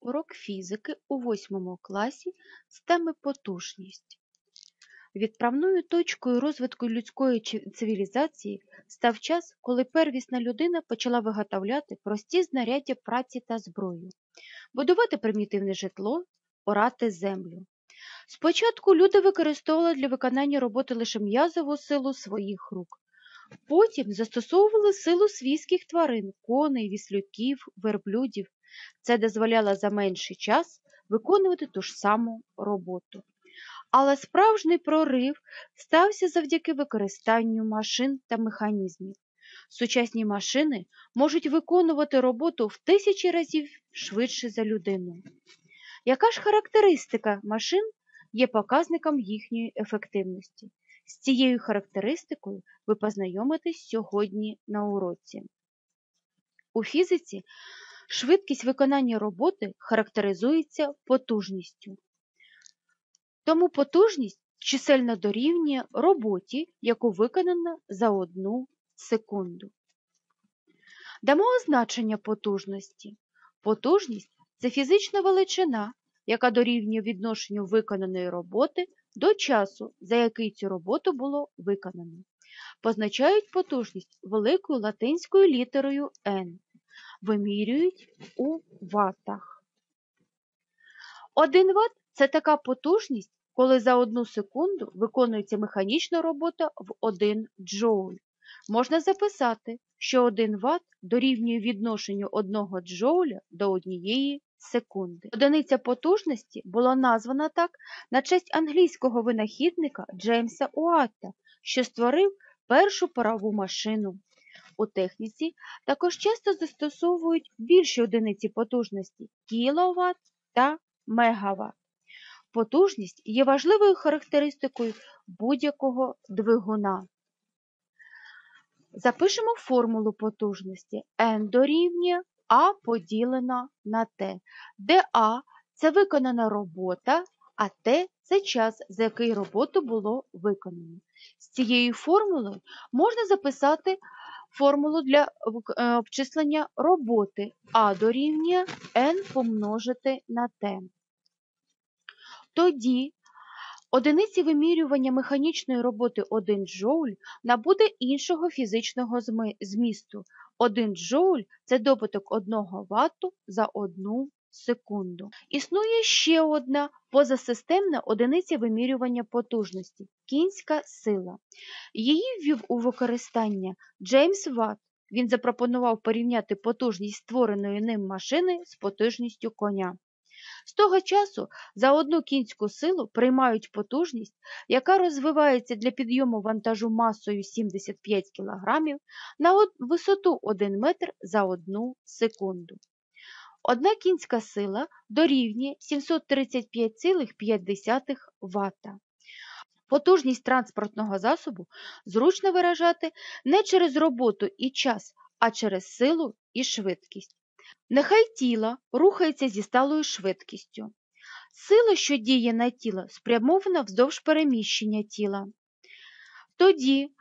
урок фізики у восьмому класі з теми потужність. Відправною точкою розвитку людської цивілізації став час, коли первісна людина почала виготовляти прості знаряддя праці та зброю, будувати примітивне житло, орати землю. Спочатку люди використовували для виконання роботи лише м'язову силу своїх рук, потім застосовували силу свійських тварин, коней, віслюків, верблюдів. Це дозволяло за менший час виконувати ту ж саму роботу. Але справжній прорив стався завдяки використанню машин та механізмів. Сучасні машини можуть виконувати роботу в тисячі разів швидше за людину. Яка ж характеристика машин є показником їхньої ефективності? З цією характеристикою ви познайомитесь сьогодні на уроці. У фізиці швидкість виконання роботи характеризується потужністю. Тому потужність чисельно дорівнює роботі, яку виконано за одну секунду. Дамо означення потужності. Потужність це фізична величина, яка дорівнює відношенню виконаної роботи до часу, за який цю роботу було виконано. Позначають потужність великою латинською літерою N. Вимірюють у ватах. 1 Вт це така потужність, коли за одну секунду виконується механічна робота в 1 джоуль. Можна записати, що 1 Вт дорівнює відношенню 1 джоуля до однієї секунди. Одиниця потужності була названа так на честь англійського винахідника Джеймса Уатта, що створив першу парову машину. У техніці також часто застосовують більші одиниці потужності кіловат та мегаватт. Потужність є важливою характеристикою будь-якого двигуна. Запишемо формулу потужності N дорівнює А поділена на Т, де А це виконана робота, а Т це час, за який роботу було виконано. З цією формулою можна записати формулу для обчислення роботи А дорівнює N помножити на Т. Тоді одиниці вимірювання механічної роботи 1 джоуль набуде іншого фізичного змісту. 1 джоуль – це добуток 1 ватту за 1 секунду. Існує ще одна позасистемна одиниця вимірювання потужності кінська сила. Її ввів у використання Джеймс Ватт. Він запропонував порівняти потужність створеної ним машини з потужністю коня. З того часу за одну кінську силу приймають потужність, яка розвивається для підйому вантажу масою 75 кг на висоту 1 метр за 1 секунду. Одна кінська сила дорівнює 735,5 Вт. Потужність транспортного засобу зручно виражати не через роботу і час, а через силу і швидкість. Нехай тіло рухається зі сталою швидкістю. Сила, що діє на тіло, спрямована вздовж переміщення тіла. Тоді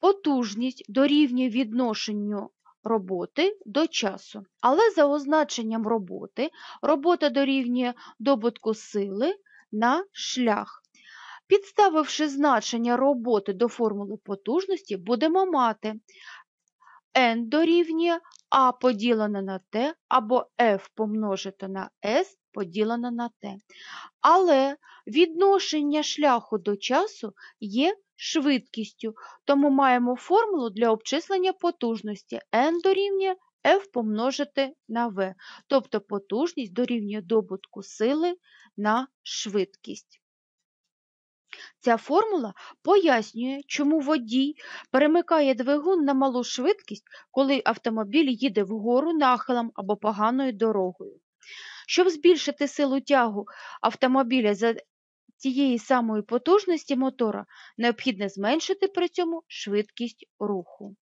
потужність дорівнює відношенню роботи до часу. Але за означенням роботи робота дорівнює добутку сили на шлях. Підставивши значення роботи до формули потужності, будемо мати n дорівнює а поділене на t або f помножити на s поділене на t. Але відношення шляху до часу є швидкістю, тому маємо формулу для обчислення потужності n дорівнює f помножити на v, тобто потужність дорівнює добутку сили на швидкість. Ця формула пояснює, чому водій перемикає двигун на малу швидкість, коли автомобіль їде вгору нахилом або поганою дорогою. Щоб збільшити силу тягу автомобіля за тієї самої потужності мотора, необхідно зменшити при цьому швидкість руху.